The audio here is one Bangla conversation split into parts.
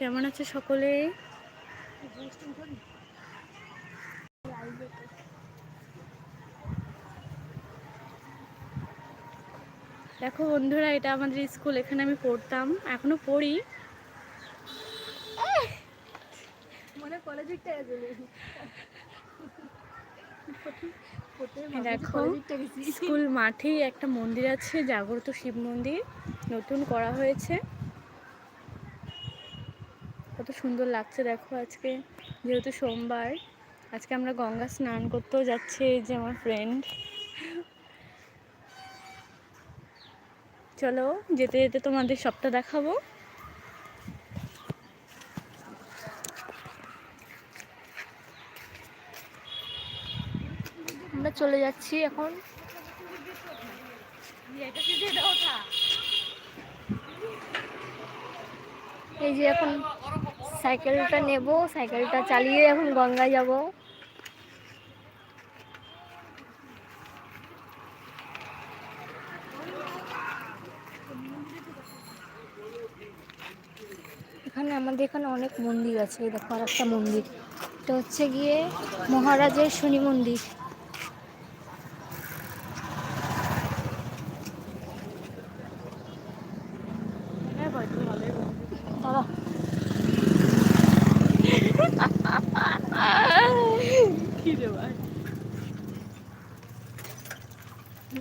কেমন আছে সকলে? দেখো বন্ধুরা এটা আমাদের স্কুল এখানে আমি পড়তাম এখনও পড়ি। মনে দেখো স্কুল মাঠেই একটা মন্দির আছে জাগ্রত শিব মন্দির নতুন করা হয়েছে। কত সুন্দর লাগছে দেখো আজকে, যেহেতু সোমবার, আজকে আমরা গঙ্গা স্নান করতেও যাচ্ছি, এই যে আমার ফ্রেন্ড চলো, যেতে যেতে তোমাদের সবটা দেখাবো। আমরা চলে যাচ্ছি এখন। এই যে এখন সাইকেলটা নেব, সাইকেলটা চালিয়ে এখন গঙ্গায় যাব। এখানে আমাদের এখানে অনেক মন্দির আছে, দেখো আর একটা মন্দির। এটা হচ্ছে গিয়ে মহারাজের শনি মন্দির দাঁড়া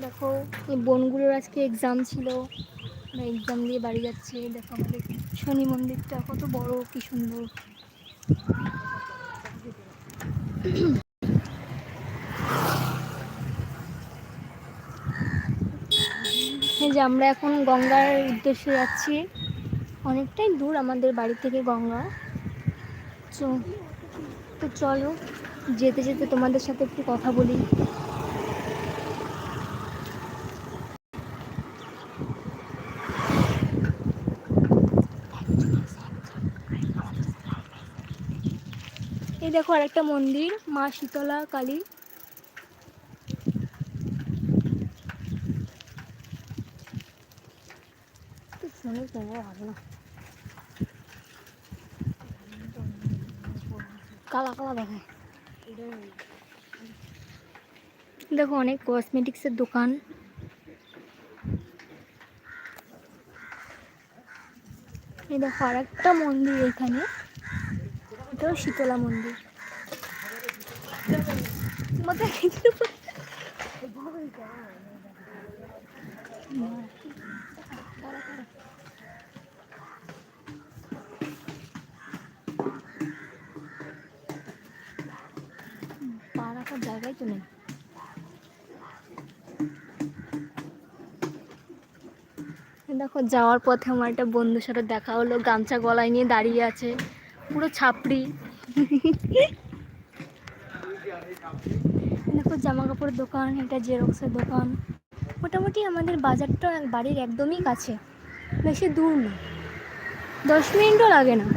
দেখো এই বোনগুলোর আজকে এক্সাম ছিল। এক্সাম দিয়ে বাড়ি যাচ্ছে। দেখো আমাদের শনি মন্দিরটা কত বড়, কি সুন্দর। এই যে আমরা এখন গঙ্গার উদ্দেশ্যে যাচ্ছি। অনেকটাই দূর আমাদের বাড়ি থেকে গঙ্গা। তো চলো, যেতে যেতে তোমাদের সাথে একটু কথা বলি। এই দেখো আরেকটা মন্দির, মা শীতলা কালী। না কালা কালা দেখো। অনেক কসমেটিক্সের দোকান। এই দেখো আর একটা মন্দির এখানে। এটাও শীতলা মন্দির। পা রাখার জায়গাই তো নেই। দেখো, যাওয়ার পথে আমার একটা বন্ধুর সাথে দেখা হলো, গামছা গলায় নিয়ে দাঁড়িয়ে আছে। পুরো ছাপড়ি। দেখো জামা কাপড়ের দোকান, এটা জেরক্সের দোকান। মোটামুটি আমাদের বাজারটা বাড়ির একদমই কাছে। বেশি দূর না। দশ মিনিটও লাগে না।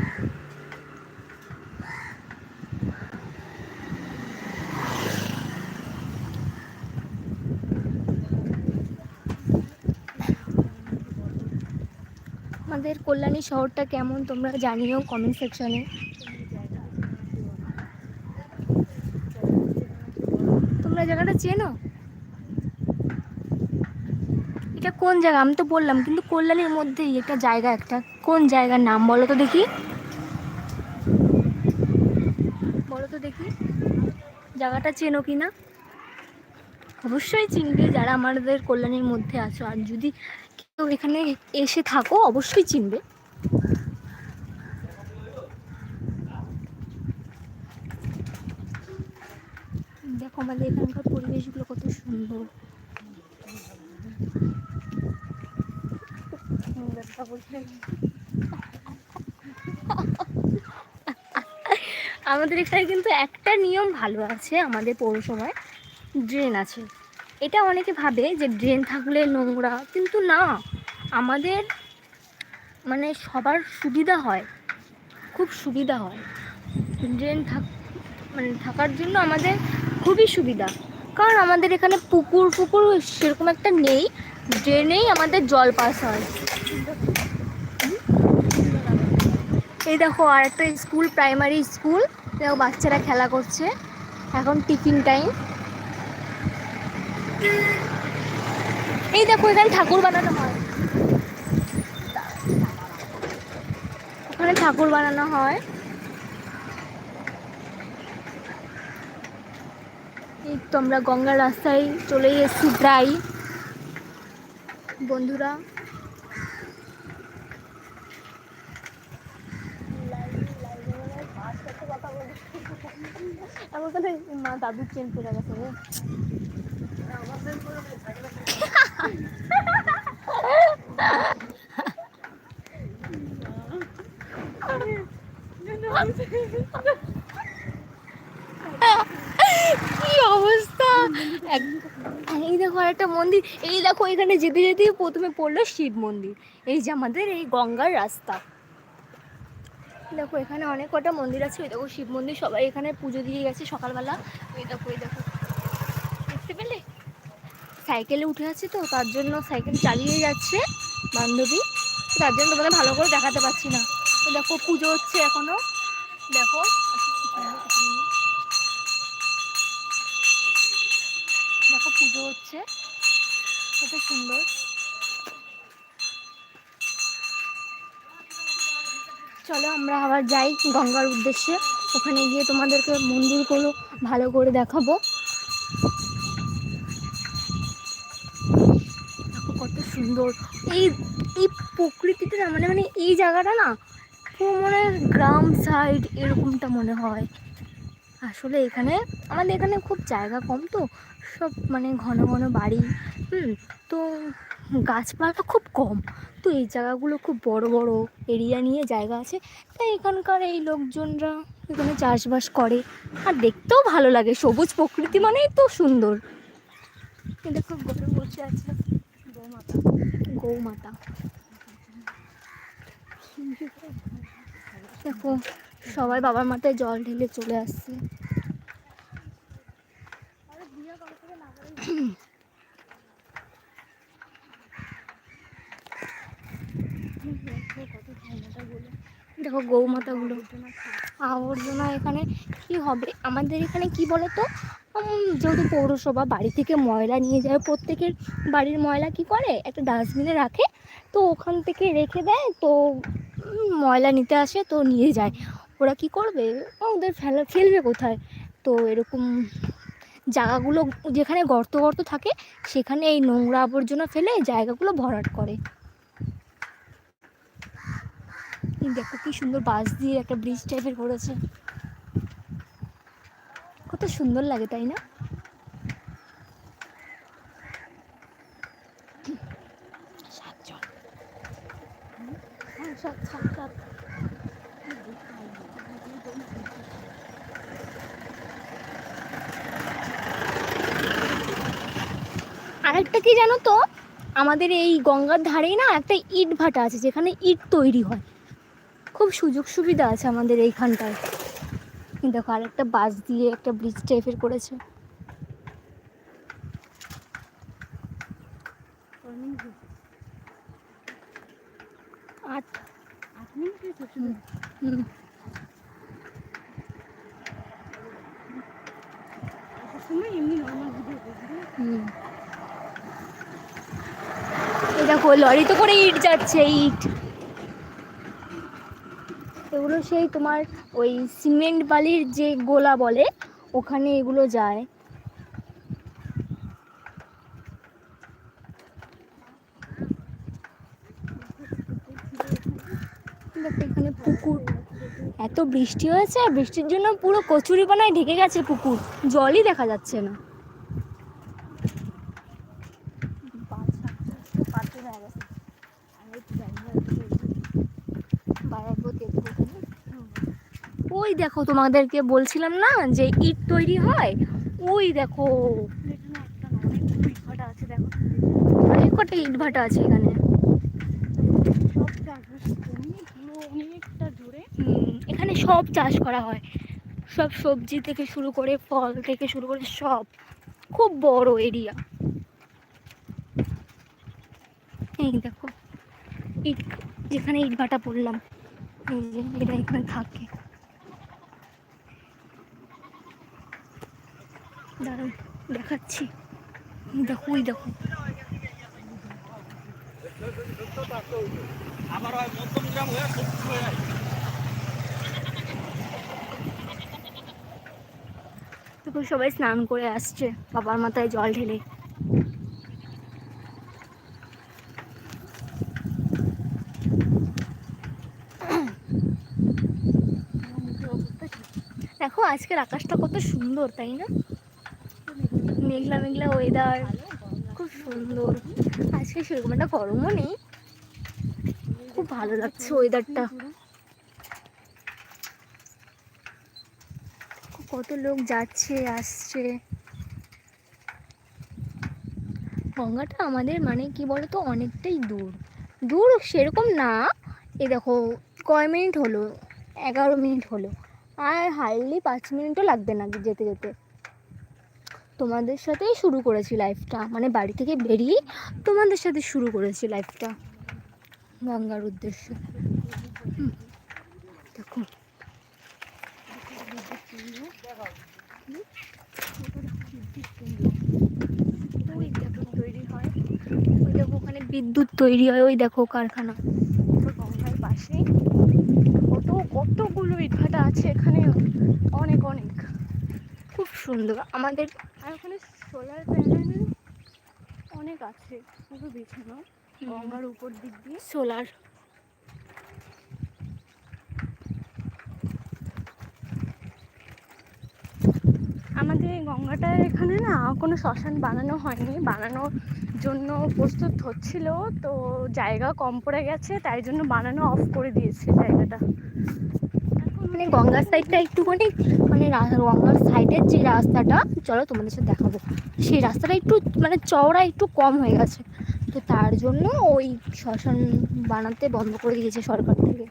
আমাদের কল্যাণী শহরটা কেমন তোমরা জানিও কমেন্ট সেকশনে তোমরা জায়গাটা চেনো? এটা কোন জায়গা? আমি তো বললাম, কিন্তু কল্যাণীর মধ্যেই একটা জায়গা একটা। কোন জায়গার নাম বলো তো দেখি। বলো তো দেখি। জায়গাটা চেনো কি না অবশ্যই চিনবে যারা আমাদের কল্যাণীর মধ্যে আছো। আর যদি কেউ এখানে এসে থাকো, অবশ্যই চিনবে। দেখো আমাদের এখানকার পরিবেশগুলো কত সুন্দর। আমাদের এখানে কিন্তু একটা নিয়ম ভালো আছে, আমাদের পৌরসভায়। ড্রেন আছে। এটা অনেকে ভাবে যে ড্রেন থাকলে নোংরা, কিন্তু না। আমাদের মানে সবার সুবিধা হয়, খুব সুবিধা হয়। ড্রেন থাক মানে থাকার জন্য আমাদের খুবই সুবিধা। কারণ আমাদের এখানে পুকুর পুকুর সেরকম একটা নেই ড্রেনেই আমাদের জল পাস হয়। এই দেখো আর একটা স্কুল প্রাইমারি স্কুল দেখো বাচ্চারা খেলা করছে। এখন টিফিন টাইম এই দেখো এখানে ঠাকুর বানানো হয়। ওখানে ঠাকুর বানানো হয়। এই তো আমরা গঙ্গার রাস্তায় চলে এসেছি প্রায়। বন্ধুরা। কথা মা দাদুর চেন পড়ে গেছে কি অবস্থা? এই দেখো একটা মন্দির। এই দেখো, এখানে যেতে যেতে প্রথমে পড়ল শিব মন্দির। এই যে আমাদের এই গঙ্গার রাস্তা। দেখো, এখানে অনেক কটা মন্দির আছে। ওই দেখো, শিব মন্দির, সবাই এখানে পুজো দিয়ে গেছে সকালবেলা। ওই দেখো ওই দেখো। দেখতে পেলে? সাইকেলে উঠে আছে তো, তার জন্য সাইকেল চালিয়ে যাচ্ছে বান্ধবী। তার জন্য তোমাদের ভালো করে দেখাতে পারছি না। দেখো পুজো হচ্ছে এখনও। দেখো। দেখো পুজো হচ্ছে। কত সুন্দর। চলো আমরা আবার যাই গঙ্গার উদ্দেশ্যে। ওখানে গিয়ে তোমাদেরকে মন্দিরগুলো ভালো করে দেখাবো। দেখো কত সুন্দর। এই এই প্রকৃতিটা না মানে মানে এই জায়গাটা না পুরো গ্রাম সাইড এরকমটা মনে হয়। আসলে এখানে, আমাদের এখানে খুব জায়গা কম তো, সব মানে ঘন ঘন বাড়ি, হুম, তো গাছপালা খুব কম। তো এই জায়গাগুলো খুব বড় বড় এরিয়া নিয়ে জায়গা আছে। তাই এখানকার এই লোকজনরা এখানে চাষবাস করে। আর দেখতেও ভালো লাগে, সবুজ প্রকৃতি মানেই তো সুন্দর। এটা খুব গরম বসে আছে গৌমাতা গৌমাতা দেখো, সবাই বাবার মাথায় জল ঢেলে চলে আসছে। দেখো গৌমাতাগুলো। আবর্জনা এখানে কি হবে? আমাদের এখানে কি বলো তো যেহেতু পৌরসভা, বাড়ি থেকে ময়লা নিয়ে যায়। প্রত্যেকের বাড়ির ময়লা কি করে? একটা ডাস্টবিনে রাখে। তো ওখান থেকে রেখে দেয়। তো ময়লা নিতে আসে তো নিয়ে যায়। ওরা কি করবে? ওদের ফেলা, ফেলবে কোথায়? তো এরকম জায়গাগুলো যেখানে গর্ত গর্ত থাকে, সেখানে এই নোংরা আবর্জনা ফেলে জায়গাগুলো ভরাট করে। দেখো কি সুন্দর বাঁশ দিয়ে একটা ব্রিজ টাইপের করেছে। কত সুন্দর লাগে, তাই না? আরেকটা কি জানো তো? আমাদের এই গঙ্গার ধারেই না একটা ইট ভাটা আছে, যেখানে ইট তৈরি হয়। খুব সুযোগ সুবিধা আছে আমাদের এইখানটায়। এই দেখো, আরেকটা বাস দিয়ে একটা ব্রিজ টাইপের করেছে। আট দেখো লরিতে করে ইট যাচ্ছে, ইট। এগুলো সেই তোমার ওই সিমেন্ট বালির যে গোলা বলে, ওখানে এগুলো যায় দেখো এখানে পুকুর এত বৃষ্টি হয়েছে আর বৃষ্টির জন্য পুরো কচুরিপানায় ঢেকে গেছে পুকুর। জলই দেখা যাচ্ছে না। ওই দেখো তোমাদেরকে বলছিলাম না যে ইট তৈরি হয়? ওই দেখো। অনেক কটা ইট ভাটা আছে এখানে অনেকটা জোরে হুম, এখানে সব চাষ করা হয়। সব সবজি থেকে শুরু করে ফল থেকে শুরু করে সব। খুব বড় এরিয়া এই দেখো, ইট, যেখানে ইট ভাটা পড়লাম এরা এখানে থাকে। দাঁড়ান দেখাচ্ছি। দেখো, ওই দেখো। আবার হয় মধ্যমগ্রাম হয়ে সবজি হয়ে দেখো সবাই স্নান করে আসছে। বাবার মাথায় জল ঢেলে। দেখো, আজকের আকাশটা কত সুন্দর, তাই না? মেঘলা মেঘলা ওয়েদার খুব সুন্দর। আজকে সেরকম একটা গরমও নেই। খুব ভালো লাগছে ওয়েদারটা কত লোক যাচ্ছে আসছে। গঙ্গাটা আমাদের মানে কি বলতো? অনেকটাই দূর। দূর সেরকম না। এ দেখো কয় মিনিট হলো? এগারো মিনিট হলো। আর হার্ডলি পাঁচ মিনিটও লাগবে না যেতে যেতে। তোমাদের সাথেই শুরু করেছি লাইফটা মানে বাড়ি থেকে বেরিয়ে তোমাদের সাথে শুরু করেছি লাইফটা গঙ্গার উদ্দেশ্যে। হুম, দেখো ওই দেখো তৈরি হয় ওই দেখো ওখানে বিদ্যুৎ তৈরি হয়। ওই দেখো কারখানা। গঙ্গার পাশে। কত কতগুলো ইটভাটা আছে এখানে। অনেক অনেক। খুব সুন্দর। আমাদের আর ওখানে সোলার প্যানেল অনেক আছে। পুরো বিছানো। গঙ্গার উপর দিক দিয়ে। সোলার আমাদের এই গঙ্গাটার এখানে না কোনো শ্মশান বানানো হয়নি। বানানোর জন্য প্রস্তুত হচ্ছিল, তো জায়গা কম পড়ে গেছে, তাই জন্য বানানো অফ করে দিয়েছে জায়গাটা। মানে গঙ্গার সাইডটা একটুখানি মানে গঙ্গার সাইডের যে রাস্তাটা, চলো তোমাদের সাথে দেখাবো। সেই রাস্তাটা একটু মানে চওড়া একটু কম হয়ে গেছে। তো তার জন্য ওই শ্মশান বানাতে বন্ধ করে দিয়েছে সরকার থেকে।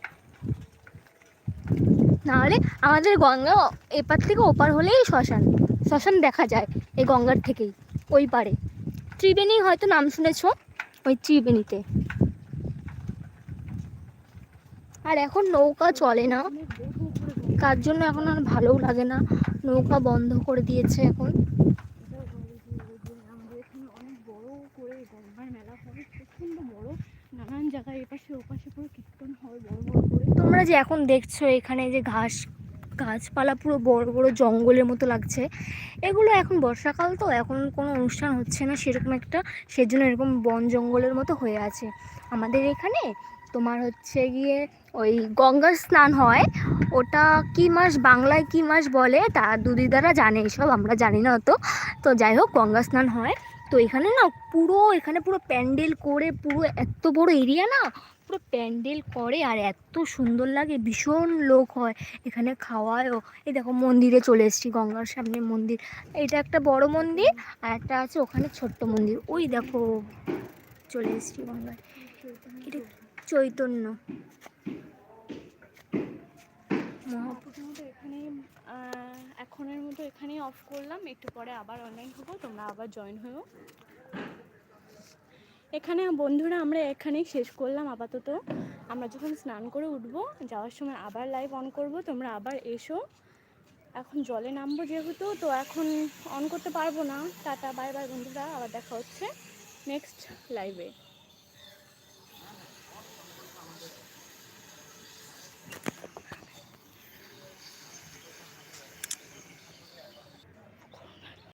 নাহলে আমাদের গঙ্গা এপার থেকে ওপার হলেই শ্মশান শ্মশান দেখা যায় এই গঙ্গার থেকেই, ওই পারে ত্রিবেণী হয়তো নাম শুনেছো, ওই ত্রিবেণীতে। আর এখন নৌকা চলে না, তার জন্য এখন আর ভালোও লাগে না। নৌকা বন্ধ করে দিয়েছে এখন। জায়গায় এপাশে ওপাশে পুরো কীর্তন হয় বড় বড় তোমরা যে এখন দেখছ এখানে যে ঘাস, গাছপালা পুরো বড় বড় জঙ্গলের মতো লাগছে, এগুলো এখন বর্ষাকাল তো, এখন কোনো অনুষ্ঠান হচ্ছে না সেরকম একটা, সেজন্য এরকম বন জঙ্গলের মতো হয়ে আছে। আমাদের এখানে তোমার হচ্ছে গিয়ে ওই গঙ্গা স্নান হয়, ওটা কি মাস বাংলায় কি মাস বলে তা দুদিদারা জানে, এসব আমরা জানি না অত। তো যাই হোক, গঙ্গা স্নান হয়। তো এখানে না পুরো, এখানে পুরো প্যান্ডেল করে পুরো এত বড় এরিয়া না পুরো প্যান্ডেল করে আর এত সুন্দর লাগে, ভীষণ লোক হয় এখানে খাওয়ায়ও। এই দেখো মন্দিরে চলে এসেছি, গঙ্গার সামনে মন্দির। এটা একটা বড় মন্দির আর একটা আছে ওখানে ছোট্ট মন্দির। ওই দেখো, চলে এসেছি গঙ্গায়। এটা চৈতন্য। এখানেই এখনের মতো এখানেই অফ করলাম। একটু পরে আবার অনলাইন হব, তোমরা আবার জয়েন হয়েও এখানে বন্ধুরা আমরা এখানেই শেষ করলাম আপাতত। আমরা যখন স্নান করে উঠব, যাওয়ার সময় আবার লাইভ অন করব, তোমরা আবার এসো। এখন জলে নামবো যেহেতু, তো এখন অন করতে পারব না। টাটা বাই বাই বন্ধুরা, আবার দেখা হচ্ছে নেক্সট লাইভে